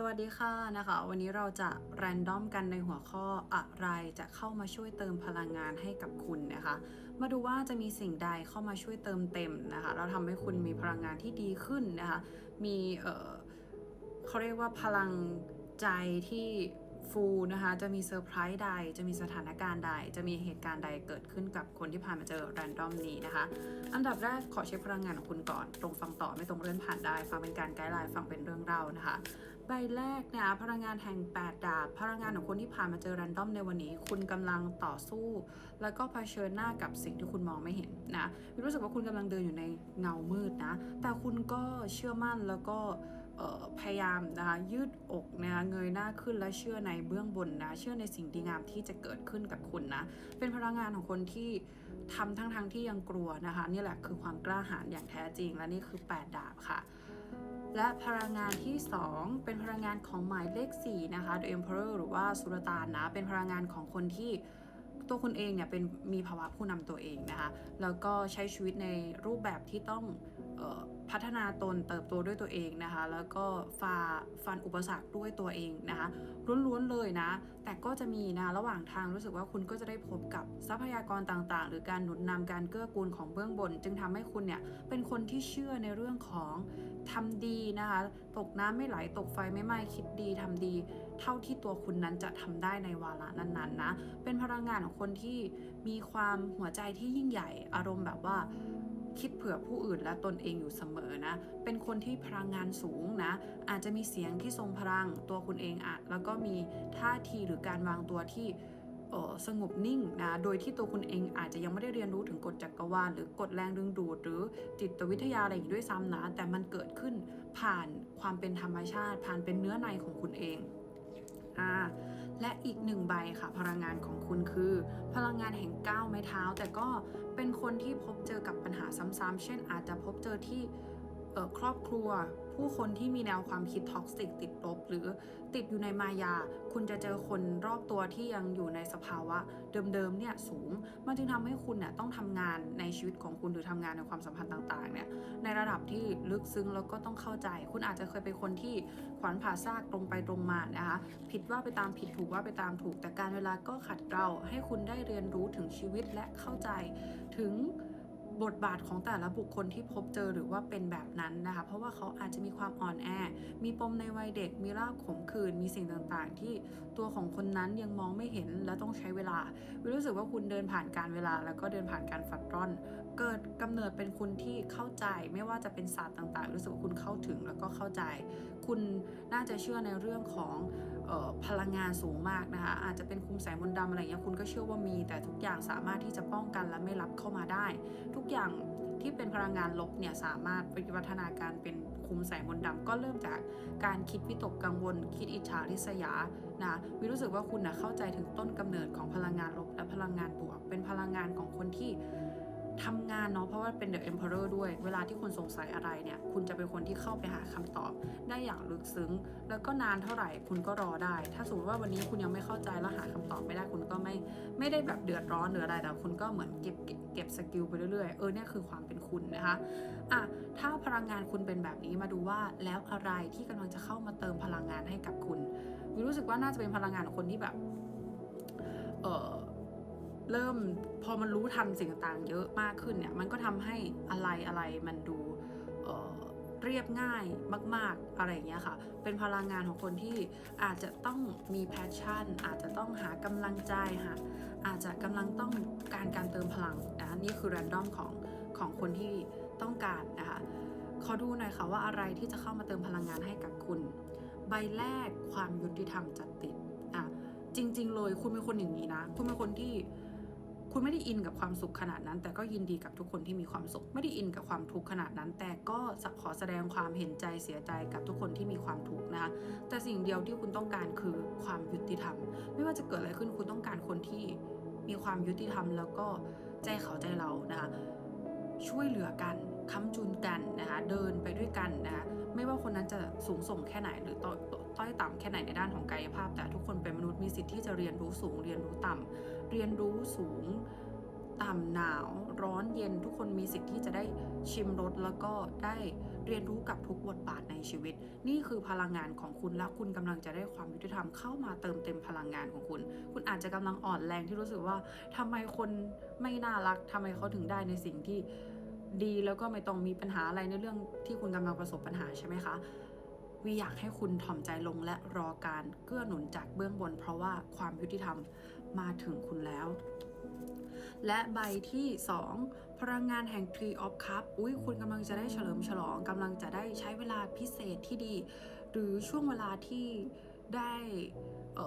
สวัสดีค่ะนะคะ วันนี้เราจะแรนดอมกันในหัวข้ออะไรจะเข้ามาช่วยเติมพลังงานให้กับคุณนะคะ มาดูว่าจะมีสิ่งใดเข้ามาช่วยเติมเต็มนะคะแล้วทำให้คุณมีพลังงานที่ดีขึ้นนะคะ มีเออเขาเรียกว่าพลังใจที่ฟูนะคะ จะมีเซอร์ไพรส์ใด จะมีสถานการณ์ใด จะมีเหตุการณ์ใดเกิดขึ้นกับคนที่ผ่านมาเจอแรนดอมนี้นะคะ อันดับแรกขอเช็คพลังงานของคุณก่อน ตรงฟังต่อไม่ตรงเลื่อนผ่านได้ ฟังเป็นการไกด์ไลน์ ฟังเป็นเรื่องเล่านะคะ ใบแรกนะพลังงานแห่ง 8 ดาบ พลังงานของคนที่ผ่านมาเจอแรนดอมในวันนี้ คุณกำลังต่อสู้ แล้วก็เผชิญหน้ากับสิ่งที่คุณมองไม่เห็นนะรู้สึกว่าคุณกำลังเดินอยู่ในเงามืดนะ แต่คุณก็เชื่อมั่นแล้วก็พยายามนะคะยืดอกนะคะเงยหน้าขึ้นและเชื่อในเบื้องบนนะ เชื่อในสิ่งดีงามที่จะเกิดขึ้นกับคุณนะ เป็นพลังงานของคนที่ทำทั้งๆทที่ยังกลัวนะคะ นี่แหละคือความกล้าหาญอย่างแท้จริงและนี่คือ 8 ดาบค่ะ และพลังงานที่ 2 เป็นพลังงานของหมายเลข4นะคะ The Emperor หรือว่าสุลต่านนะ เป็นพลังงานของคนที่ตัวคุณเองเนี่ยเป็นมีภาวะผู้นำตัวเองนะคะ แล้วก็ใช้ชีวิตในรูปแบบที่ต้อง พัฒนาตนเติบโตด้วยตัวเองนะคะ แล้วก็ฝ่าฟันอุปสรรคด้วยตัวเองนะคะล้วนๆเลยนะ แต่ก็จะมีนะระหว่างทางรู้สึกว่าคุณก็จะได้พบกับทรัพยากรต่างๆ หรือการหนุนนำการเกื้อกูลของเบื้องบน จึงทำให้คุณเนี่ยเป็นคนที่เชื่อในเรื่องของทำดีนะคะ ตกน้ำไม่ไหลตกไฟไม่ไหม้คิดดีทำดี เท่าที่ตัวคุณนั้นจะทำได้ในวาระนั้นๆนะเป็นพลังงานของคนที่มีความหัวใจที่ยิ่งใหญ่อารมณ์แบบว่า คิดเผื่อผู้อื่นและตนเองอยู่เสมอนะ เป็นคนที่พลังงานสูงนะ อาจจะมีเสียงที่ทรงพลังตัวคุณเองอะแล้วก็มีท่าทีหรือการวางตัวที่สงบนิ่งนะ โดยที่ตัวคุณเองอาจจะยังไม่ได้เรียนรู้ถึงกฎจักรวาล หรือกฎแรงดึงดูด หรือจิตวิทยาอะไรอย่างนี้ด้วยซ้ำนะ แต่มันเกิดขึ้นผ่านความเป็นธรรมชาติ ผ่านเป็นเนื้อในของคุณเองอ่า และอีกหนึ่งใบค่ะพลังงานของคุณคือ พลังงานแห่งก้าวไม้เท้า แต่ก็เป็นคนที่พบเจอกับปัญหาซ้ำๆเช่นอาจจะพบเจอที่ ครอบครัว ผู้คนที่มีแนวความคิดท็อกซิกติดลบหรือติดอยู่ในมายา คุณจะเจอคนรอบตัวที่ยังอยู่ในสภาวะเดิมๆเนี่ยสูง มันจึงทำให้คุณเนี่ยต้องทำงานในชีวิตของคุณหรือทำงานในความสัมพันธ์ต่างๆเนี่ยในระดับที่ลึกซึ้งแล้วก็ต้องเข้าใจ คุณอาจจะเคยเป็นคนที่ขวานผ่าซากตรงไปตรงมานะคะผิดว่าไปตามผิดถูกว่าไปตามถูก แต่การเวลาก็ขัดเกลาให้คุณได้เรียนรู้ถึงชีวิตและเข้าใจถึง บทบาทของแต่ละบุคคลที่พบเจอหรือว่าเป็นแบบนั้นนะคะ เพราะว่าเขาอาจจะมีความอ่อนแอ มีปมในวัยเด็ก มีรากขมขื่นมีสิ่งต่างๆ ที่ตัวของคนนั้นยังมองไม่เห็นและต้องใช้เวลาวิรู้สึกว่าคุณเดินผ่านการเวลา แล้วก็เดินผ่านการฝัดร่อน เกิดกำเนิดเป็นคุณที่เข้าใจไม่ว่าจะเป็นศาสตร์ต่างๆ รู้สึกว่าคุณเข้าถึงแล้วก็เข้าใจ คุณน่าจะเชื่อในเรื่องของ พลังงานสูงมากนะคะ อาจจะเป็นคุมแสงมนต์ดำอะไรเงี้ยคุณก็เชื่อว่ามี แต่ทุกอย่างสามารถที่จะป้องกันและไม่รับเข้ามาได้ ทุกอย่างที่เป็นพลังงานลบเนี่ยสามารถวิวัฒนาการเป็นคุมแสงมนต์ดำก็เริ่มจากการคิดวิตกกังวล คิดอิจฉาริษยานะวิรู้สึกว่าคุณนะเข้าใจถึงต้นกำเนิดของพลังงานลบและพลังงานบวก เป็นพลังงานของคนที่ ทำงานเนาะเพราะว่าเป็น The Emperor ด้วย เวลาที่คุณสงสัยอะไรเนี่ย คุณจะเป็นคนที่เข้าไปหาคำตอบ ได้อย่างลึกซึ้ง แล้วก็นานเท่าไหร่คุณก็รอได้ ถ้าสมมติว่าวันนี้คุณยังไม่เข้าใจแล้วหาคำตอบไม่ได้คุณก็ไม่ไม่ได้แบบเดือดร้อนหรืออะไรแต่คุณก็เหมือนเก็บเก็บสกิลไปเรื่อยๆเออเนี่ยคือความเป็นคุณนะคะอะถ้าพลังงานคุณเป็นแบบนี้มาดูว่าแล้วอะไรที่กำลังจะเข้ามาเติมพลังงานให้กับคุณวิรู้สึกว่าน่าจะเป็นพลังงานของคนที่แบบเออ เริ่มพอมันรู้ทันสิ่งต่างๆเยอะมากขึ้นเนี่ย มันก็ทำให้อะไรอะไรมันดูเเรียบง่ายมาก ๆ อะไรอย่างเงี้ยค่ะ เป็นพลังงานของคนที่อาจจะต้องมีแพชชั่น อาจจะต้องหากำลังใจหาอาจจะกำลังต้องการการเติมพลังนะนี่คือแรนดอมของของคนที่ต้องการนะคะ ขอดูหน่อยค่ะว่าอะไรที่จะเข้ามาเติมพลังงานให้กับคุณ ใบแรกความยุติธรรมจัดติดอะจริง ๆ เลยคุณเป็นคนอย่างนี้นะ คุณเป็นคนที่ คุณไม่ได้อินกับความสุขขนาดนั้น แต่ก็ยินดีกับทุกคนที่มีความสุข ไม่ได้อินกับความทุกข์ขนาดนั้น แต่ก็ขอแสดงความเห็นใจเสียใจกับทุกคนที่มีความทุกข์นะคะแต่สิ่งเดียวที่คุณต้องการคือความยุติธรรม ไม่ว่าจะเกิดอะไรขึ้นคุณต้องการคนที่มีความยุติธรรม แล้วก็ใจเขาใจเรานะคะช่วยเหลือกันค้ำจุนกันนะคะเดินไปด้วยกันนะคะ ไม่ว่าคนนั้นจะสูงส่งแค่ไหน หรือต้อยต้อยต่ำแค่ไหนในด้านของกายภาพ แต่ทุกคนเป็นมนุษย์มีสิทธิ์ที่จะเรียนรู้สูง เรียนรู้ต่ำเรียนรู้สูงต่ำหนาวร้อนเย็นทุกคนมีสิทธิ์ที่จะได้ชิมรสแล้วก็ได้เรียนรู้กับทุกบทบาทในชีวิต นี่คือพลังงานของคุณและคุณกำลังจะได้ความยุติธรรมเข้ามาเติมเต็มพลังงานของคุณ คุณอาจจะกำลังอ่อนแรงที่รู้สึกว่าทำไมคนไม่น่ารักทำไมเขาถึงได้ในสิ่งที่ ดีแล้วก็ไม่ต้องมีปัญหาอะไรในเรื่องที่คุณกำลังประสบปัญหาใช่ไหมคะวีอยากให้คุณถ่อมใจลงและรอการเกื้อหนุนจากเบื้องบน เพราะว่าความยุติธรรมมาถึงคุณแล้ว และใบที่ 2 พลังงานแห่ง Tree of Cup อุ้ยคุณกำลังจะได้เฉลิมฉลองกำลังจะได้ใช้เวลาพิเศษที่ดี หรือช่วงเวลาที่ได้เ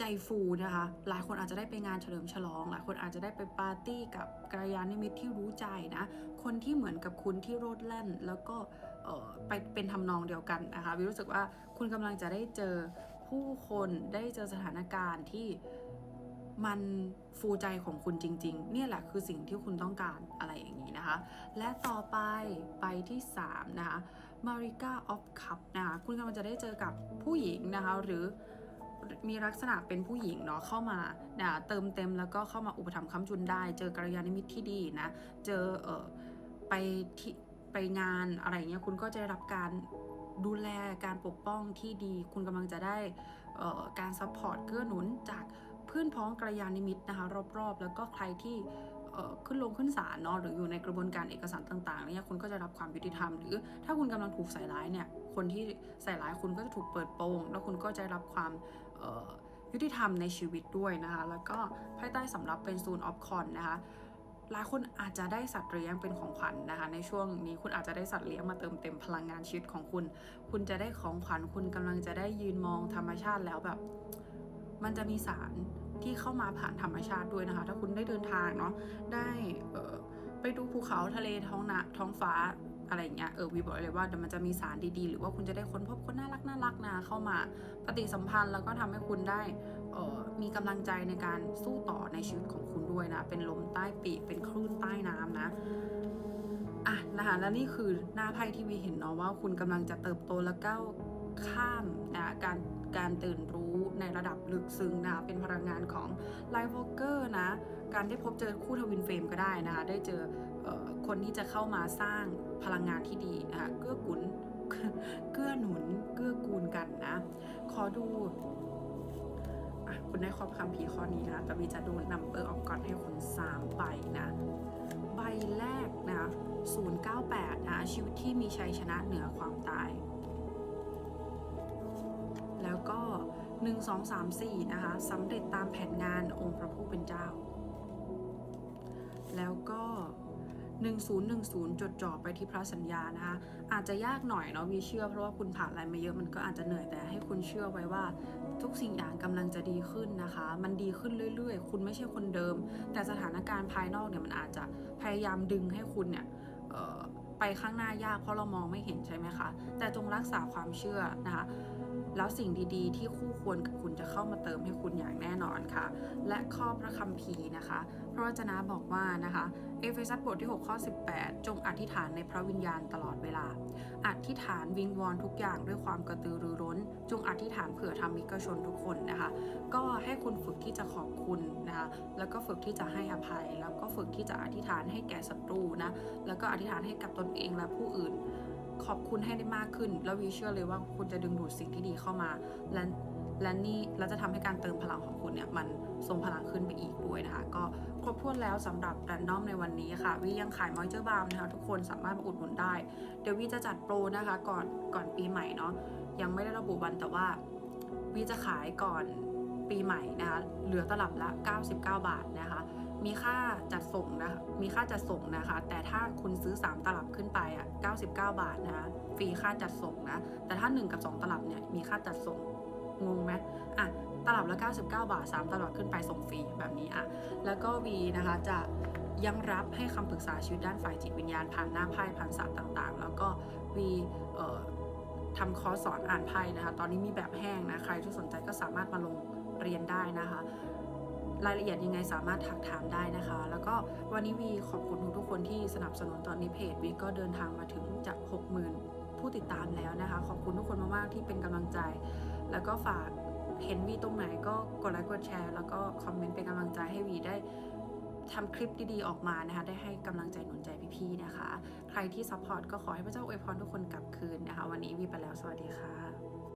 ใจฟูนะคะ หลายคนอาจจะได้ไปงานเฉลิมฉลอง หลายคนอาจจะได้ไปปาร์ตี้กับกัลยาณมิตรที่รู้ใจนะ คนที่เหมือนกับคุณที่โรดแล่น แล้วก็ไปเป็นทำนองเดียวกันนะคะวิรู้สึกว่าคุณกำลังจะได้เจอผู้คนได้เจอสถานการณ์ที่มันฟูใจของคุณจริง ๆ เนี่ยแหละคือสิ่งที่คุณต้องการอะไรอย่างนี้นะคะ และต่อไปไปที่ 3 นะคะ Marika of Cup นะคะคุณกำลังจะได้เจอกับผู้หญิงนะคะ หรือ มีลักษณะเป็นผู้หญิงเนาะเข้ามานะเติมเต็มแล้วก็เข้ามาอุปถัมภ์ค้ำจุนได้ เจอกัลยาณมิตรที่ดีนะ เจอเออไปที่ไปงานอะไรเงี้ยคุณก็จะได้รับการดูแลการปกป้องที่ดี คุณกำลังจะได้เอ่อการซัพพอร์ตเกื้อหนุนจากเพื่อนพ้องกัลยาณมิตรนะคะรอบๆ แล้วก็ใครที่ขึ้นลงขึ้นศาลเนาะหรืออยู่ในกระบวนการเอกสารต่างๆเนี่ยคุณก็จะรับความยุติธรรม หรือถ้าคุณกำลังถูกใส่ร้ายเนี่ยคนที่ใส่ร้ายคุณก็จะถูกเปิดโปงแล้วคุณก็จะได้รับความ ยุติธรรมในชีวิตด้วยนะคะ แล้วก็ไพ่ใต้สำรับเป็นซูนออฟคอนนะคะหลายคนอาจจะได้สัตว์เลี้ยงเป็นของขวัญนะคะ ในช่วงนี้คุณอาจจะได้สัตว์เลี้ยงมาเติมเต็มพลังงานชีวิตของคุณ คุณจะได้ของขวัญคุณกำลังจะได้ยืนมองธรรมชาติแล้วแบบ มันจะมีสารที่เข้ามาผ่านธรรมชาติด้วยนะคะ ถ้าคุณได้เดินทางเนาะได้ไปดูภูเขาทะเลท้องนาท้องฟ้า อะไรเงี้ยเออวีบอกเลยว่าเดี๋ยวมันจะมีสารดีๆ หรือว่าคุณจะได้ค้นพบคนน่ารักน่ารักนะเข้ามาปฏิสัมพันธ์แล้วก็ทำให้คุณได้เอ่อมีกำลังใจในการสู้ต่อในชีวิตของคุณด้วยนะ เป็นลมใต้ปีกเป็นคลื่นใต้น้ำนะอะนะคะและนี่คือหน้าไพ่ที่วีเห็นเนาะว่าคุณกำลังจะเติบโตและก้าวข้ามนะการการตื่นรู้ในระดับลึกซึ้งนะเป็นพลังงานของไลฟ์วอ k เกอร์นะ การได้พบเจอคู่ทวินเฟรมก็ได้นะคะได้เจอเออ คนที่จะเข้ามาสร้างพลังงานที่ดีนะคะเกื้อกุลเกื้อหนุนเกื้อกูลกันนะ ขอดูอคุณได้ข้อคำพีร์ข้อนี้นะแต่วีจะดูนัมเบอร์ออกก่อนให้คุณ3ใบนะ ใบแรกนะ 098 นะ ชีวิตที่มีชัยชนะเหนือความตาย แล้วก็ 1 2 3 4 นะคะสำเร็จตามแผนงานองค์พระผู้เป็นเจ้า แล้วก็ 1010 จดจ่อไปที่พระสัญญานะคะอาจจะยากหน่อยเนาะวีเชื่อเพราะว่าคุณผ่านอะไรมาเยอะมันก็อาจจะเหนื่อยแต่ให้คุณเชื่อไว้ว่า ทุกสิ่งอย่างกำลังจะดีขึ้นนะคะ มันดีขึ้นเรื่อย ๆ คุณไม่ใช่คนเดิม แต่สถานการณ์ภายนอกเนี่ยมันอาจจะพยายามดึงให้คุณเนี่ยไปข้างหน้ายากเพราะเรามองไม่เห็นใช่ไหมคะแต่จงรักษาความเชื่อนะคะ แล้วสิ่งดีๆ ที่คู่ควรกับคุณจะเข้ามาเติมให้คุณอย่างแน่นอนค่ะ และข้อพระคัมภีร์นะคะ พระวจนะบอกว่านะคะเอเฟซัสบทที่ 6 ข้อ 18 จงอธิษฐานในพระวิญญาณตลอดเวลา อธิษฐานวิงวอนทุกอย่างด้วยความกระตือรือร้น จงอธิษฐานเผื่อธรรมิกชนทุกคนนะคะ ก็ให้คุณฝึกที่จะขอบคุณนะคะ แล้วก็ฝึกที่จะให้อภัย แล้วก็ฝึกที่จะอธิษฐานให้แก่ศัตรูนะ แล้วก็อธิษฐานให้กับตนเองและผู้อื่น ขอบคุณให้ได้มากขึ้น แล้ววีเชื่อเลยว่าคุณจะดึงดูดสิ่งที่ดีเข้ามา และและนี่เราจะทำให้การเติมพลังของคุณเนี่ยมันทรงพลังขึ้นไปอีกด้วยนะคะ ก็ครบถ้วนแล้วสำหรับแรนดอมในวันนี้ค่ะวียังขายมอยเจอร์บาร์มนะคะ ทุกคนสามารถมาอุดหนุนได้ เดี๋ยววีจะจัดโปรนะคะก่อนก่อนปีใหม่เนาะยังไม่ได้ระบุวันแต่ว่าวีจะขายก่อน ปีใหม่นะคะเหลือตลับละ 99 บาทนะคะมีค่าจัดส่งนะคะมีค่าจัดส่งนะคะ แต่ถ้าคุณซื้อ 3 ตลับขึ้นไปอะ99 บาทนะคะฟรีค่าจัดส่งนะแต่ถ้า 1 กับ 2 ตลับเนี่ยมีค่าจัดส่งงงไหมอะตลับละ 99 บาท 3 ตลับขึ้นไปส่งฟรีแบบนี้อะแล้วก็วีนะคะจะยังรับให้คำปรึกษาชีวิตด้านฝ่ายจิตวิญญาณผ่านหน้าไพ่ผ่านศาสตร์ต่างๆ แล้วก็วีทำคอร์สสอนอ่านไพ่นะคะ ตอนนี้มีแบบแห้งนะ ใครที่สนใจก็สามารถมาลง เรียนได้นะคะ รายละเอียดยังไงสามารถทักถามได้นะคะ แล้วก็วันนี้วีขอบคุณทุกๆคนที่สนับสนุนตอนนี้เพจวีก็เดินทางมาถึงจาก 60,000 ผู้ติดตามแล้วนะคะ ขอบคุณทุกคนมากๆที่เป็นกำลังใจ แล้วก็ฝากเห็นวีตรงไหนก็กดไลค์กดแชร์ แล้วก็คอมเมนต์เป็นกำลังใจให้วีได้ทำคลิปดีๆ ออกมานะคะ ได้ให้กำลังใจหนุนใจพี่ๆนะคะ ใครที่ซัพพอร์ตก็ขอให้พระเจ้าอวยพรทุกคนกลับคืนนะคะ วันนี้วีไปแล้ว สวัสดีค่ะ